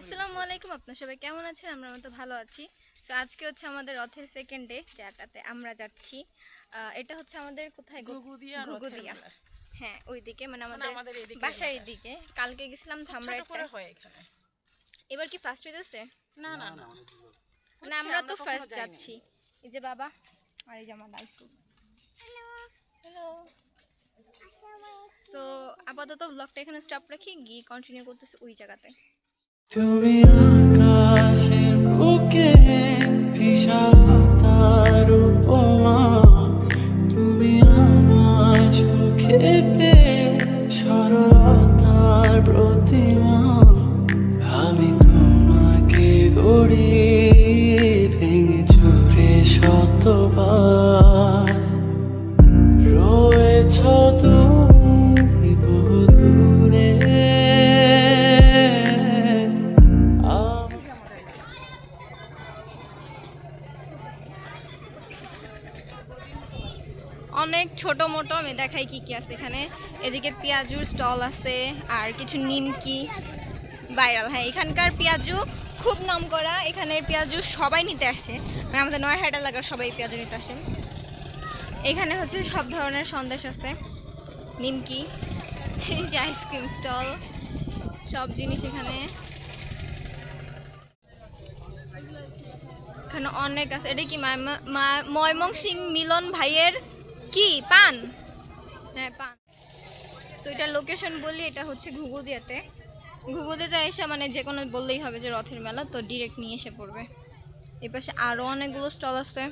আসসালামু আলাইকুম আপনার সবাই কেমন আছেন? আমরা মতো ভালো আছি। তো আজকে হচ্ছে আমাদের রথের সেকেন্ড ডে যেটাতে আমরা যাচ্ছি। এটা হচ্ছে আমাদের কোথায়। হ্যাঁ ওইদিকে মানে আমাদের বাসার এদিকে। কালকে গেছিলাম এবার কি ফার্স্ট হইতেছে? না না না। মানে আমরা তো ফার্স্ট যাচ্ছি। এই যে বাবা আর এই যে আমার হ্যালো সো আপাতত ব্লগটা এখানে স্টপ রাখি গিয়ে কন্টিনিউ করতেছি ওই জায়গাতে। তুমি আকাশের আমি দেখাই কি কি আছে এখানে। এদিকে পেঁয়াজুর স্টল আছে, আর কিছু নিমকি ভাইরাল। হ্যাঁ এখানকার পেঁয়াজু খুব নাম করা। এখানের পেঁয়াজু সবাই নিতে আসে। মানে আমাদের নয় হাট এলাকার সবাই পেঁয়াজু নিতে আসে। এখানে হচ্ছে সব ধরনের সন্দেশ আছে। নিমকি, এই যে আইসক্রিম স্টল, সব জিনিস এখানে। এখানে অনেক আছে। এটা কি মা- মা- ময়মনসিং মিলন ভাইয়ের কি? পান? হ্যাঁ পান। সো এটার লোকেশন বলি এটা হচ্ছে ঘুঘুদিয়াতে। ঘুঘুদিয়াতে এসে মানে যে কোনো বললেই হবে যে রথের মেলা, তো ডিরেক্ট নিয়ে এসে পড়বে। এই পাশে আরও অনেকগুলো স্টল আছে।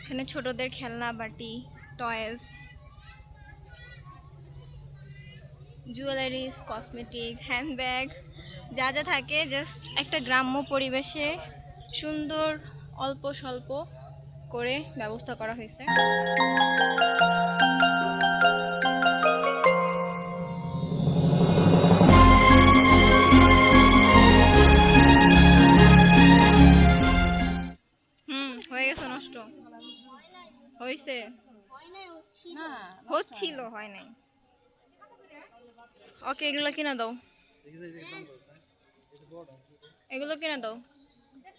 এখানে ছোটদের খেলনা, বাটি টয়েস জুয়েলারিস কসমেটিক হ্যান্ডব্যাগ যা যা থাকে জাস্ট একটা গ্রাম্য পরিবেশে সুন্দর অল্প স্বল্প করে ব্যবস্থা করা হয়েছে। হুম হয়ে গেছে নষ্ট। হয়েছে? না হচ্ছিল হয় নাই। ওকে এগুলো কিনা দাও। এগুলো কিনা দাও।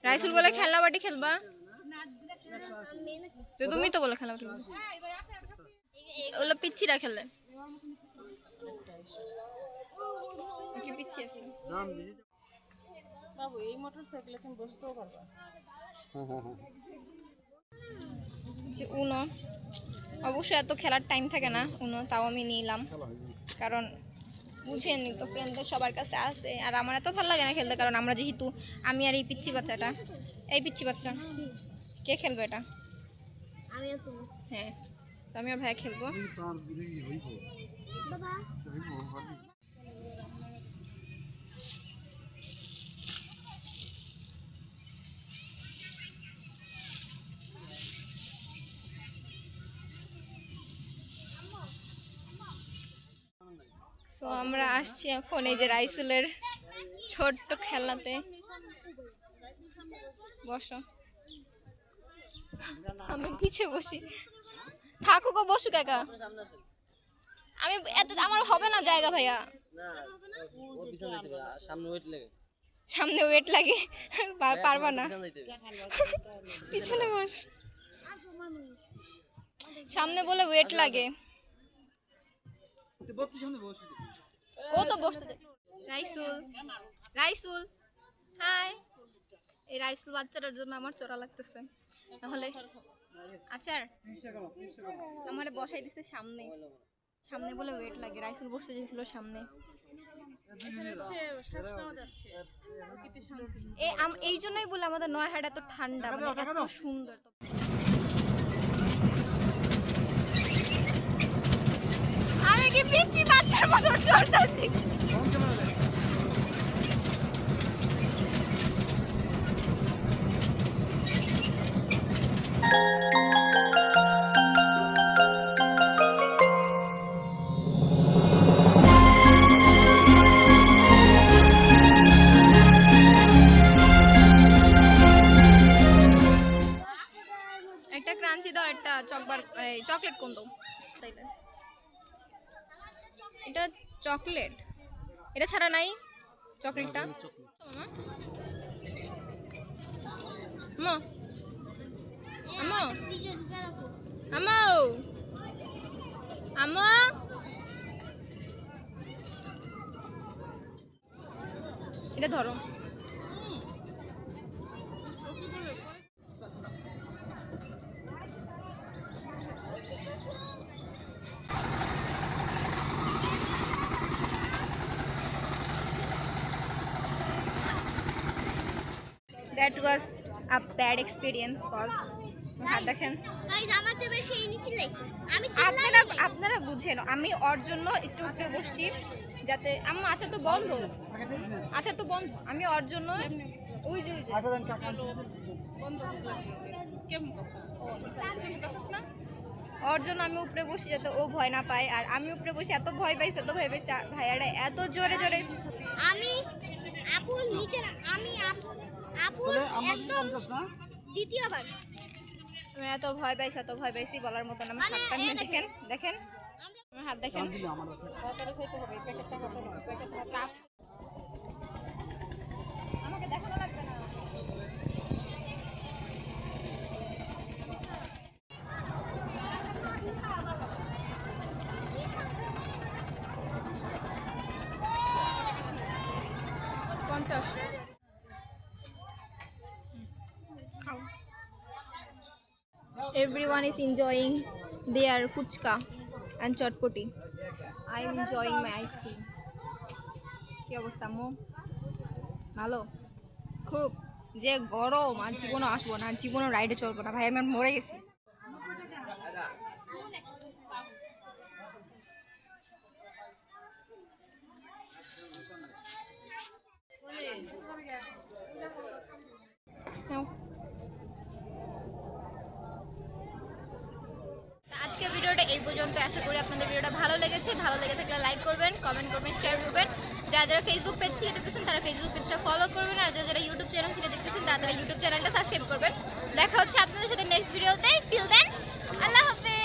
রাইসুল বলে খেলনা বাটি খেলবা? তুমি তো বলে খেলা ওগুলো পিচ্ছিরা খেলে। বাবু এই মোটর সাইকেলে তুমি বসতেও পারবা। যে উনো অবশ্যই এত খেলার টাইম থাকে না উনো তাও আমি নিলাম। কারণ বুঝেনি তো ফ্রেন্ডদের সবার কাছে আছে। আর আমার এত ভালো লাগে না খেলতে কারণ আমরা যেহেতু আমি আর এই পিচ্ছি বাচ্চাটা। এই পিচ্ছি বাচ্চা। কে খেলবে এটা? হ্যাঁ তো আমি আর ভাইয়া খেলব সো আমরা আসছি এখন এই যে রাইসুলের ছোট্ট খেলনাতে। বসো। আমি পিছিয়ে বসি। থাকুক বসুক একা। আমি এত, আমার হবে না জায়গা ভাইয়া। সামনে ওয়েট লাগে। সামনে ওয়েট লাগে পারবা না। পিছন বস। সামনে বলে ওয়েট লাগে। ও তো বসতে রাইসুল। রাইসুল। হাই। এই রাইসুল বাচ্চাটার জন্য আমার চোরা লাগতেছে। তাহলে আচার? আমার বসাই দিছে সামনে। সামনে বলে ওয়েট লাগে রাইসুল বসতে চেয়েছিল সামনে। এই জন্যই বলে আমাদের নয়াহাট এত ঠান্ডা মানে এত সুন্দর আমি কি পিচ্ছি বাচ্চার মতো চড়তেছি। একটা ক্রাঞ্চি দাও একটা চকবার এই চকলেট কোন দাও? তাইলে এটা চকলেট। এটা ছাড়া নাই চকলেটটা? এটা ধরো। আ ব্যাড এক্সপিরিয়েন্স কজ হাত দেখেন। আপনারা আপনারা বুঝেন আমি ওর জন্য একটু উপরে বসছি যাতে আমার আচার তো বন্ধ। আচার তো বন্ধ। আমি ওর জন্য ওই যে ওই যে। কেমন কথা? ওর জন্য আমি উপরে বসি যাতে ও ভয় না পায়। আর আমি উপরে বসে এত ভয় পাইছি এত ভয় পাইছি। ভাইয়ারা এত জোরে জোরে আমি আপুর নিচে না আমি আপু আপুর একদম দ্বিতীয়বার। আমি এত ভয় পাইছি এত ভয় পাইছি বলার মতন আমার মানে হাতটা এই নিয়ে দেখেন। দেখেন দেখেন। আমার হাত দেখেন তাড়াতাড়ি হবে প্যাকেটটা কত নয় আমাকে দেখানো লাগবে না। পঞ্চাশ। Everyone is enjoying their fuchka and chotpoti i am enjoying my ice cream কি অবস্থা মো ভালো খুব যে গরম আর জীবনও আসব না আর জীবনও রাইডে চলবো না ভাই আমি মরে গেছি আশা করি আপনাদের ভিডিওটা ভালো লেগেছে। ভালো লেগে থাকলে লাইক করবেন কমেন্ট করবেন শেয়ার করবেন। যারা যারা ফেসবুক পেজ থেকে দেখতেছেন, তারা ফেসবুক পেজটা ফলো করবেন। আর যারা যারা ইউটিউব চ্যানেল থেকে দেখতেছেন, তারা ইউটিউব চ্যানেলটা সাবস্ক্রাইব করবেন। দেখা হচ্ছে আপনাদের সাথে নেক্সট ভিডিওতে টিল দেন আল্লাহ হাফেজ।